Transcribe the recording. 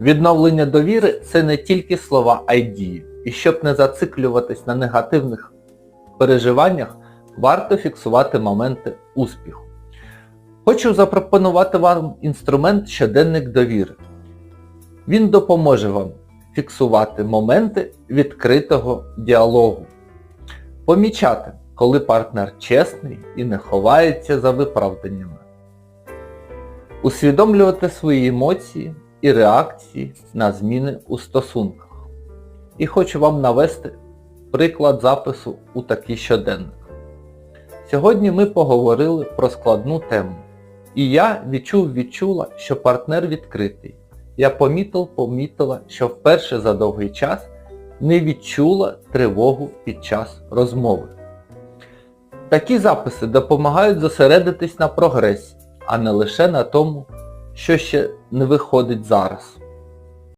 Відновлення довіри це не тільки слова, а й дії. І щоб не зациклюватись на негативних переживаннях, варто фіксувати моменти успіху. Хочу запропонувати вам інструмент щоденник довіри. Він допоможе вам фіксувати моменти відкритого діалогу. Помічати, коли партнер чесний і не ховається за виправданнями. Усвідомлювати свої емоції і реакції на зміни у стосунках. І хочу вам навести приклад запису у такий щоденник. Сьогодні ми поговорили про складну тему. І я відчув відчула, що партнер відкритий. Я помітив помітила, що вперше за довгий час не відчула тривогу під час розмови. Такі записи допомагають зосередитись на прогресі, а не лише на тому, що ще не виходить зараз.